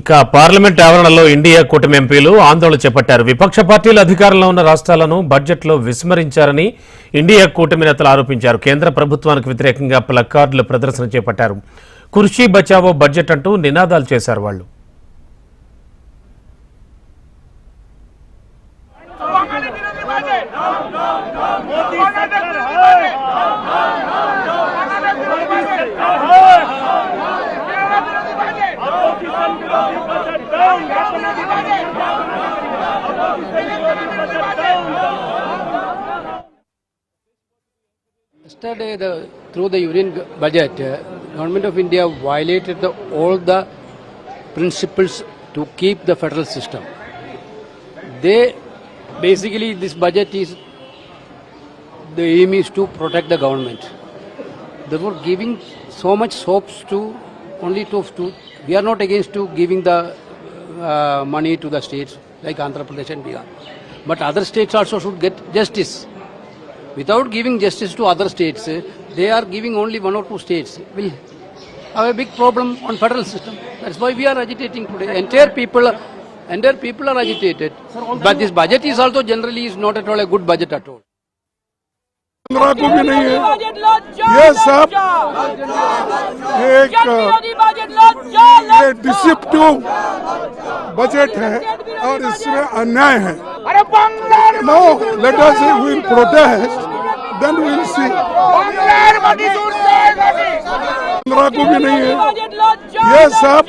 ఇక పార్లమెంట్ ఆవరణలో ఇండియా కూటమి ఎంపీలు ఆందోళన చేపట్టారు. విపక్ష పార్టీలు అధికారంలో ఉన్న రాష్ట్రాలను బడ్జెట్లో విస్మరించారని ఇండియా కూటమి నేతలు ఆరోపించారు. కేంద్ర ప్రభుత్వానికి వ్యతిరేకంగా ప్లకార్డులు ప్రదర్శన చేపట్టారు. కృషి బచావో బడ్జెట్ అంటూ నినాదాలు చేశారు వాళ్ళు. Yesterday, the, through the Union budget, uh, Government of India violated the, all the principles to keep the federal system. They basically this budget is the aim is to protect the government. They were giving so much hopes to only to, to we are not against to giving the uh, money to the states like Andhra Pradesh and Bihar, but other states also should get justice without giving justice to other states, eh, they are giving only one or two states. Will have a big problem on federal system. That's why we are agitating today. Entire people, entire people are agitated. But this budget is also generally is not at all a good budget at all. पंद्रह को भी नहीं है budget low ये सब एक ये डिसिप्टिव budget है और इसमें अन्याय है। No let us will protest then will see Indira पंद्रह को भी नहीं है। ये सब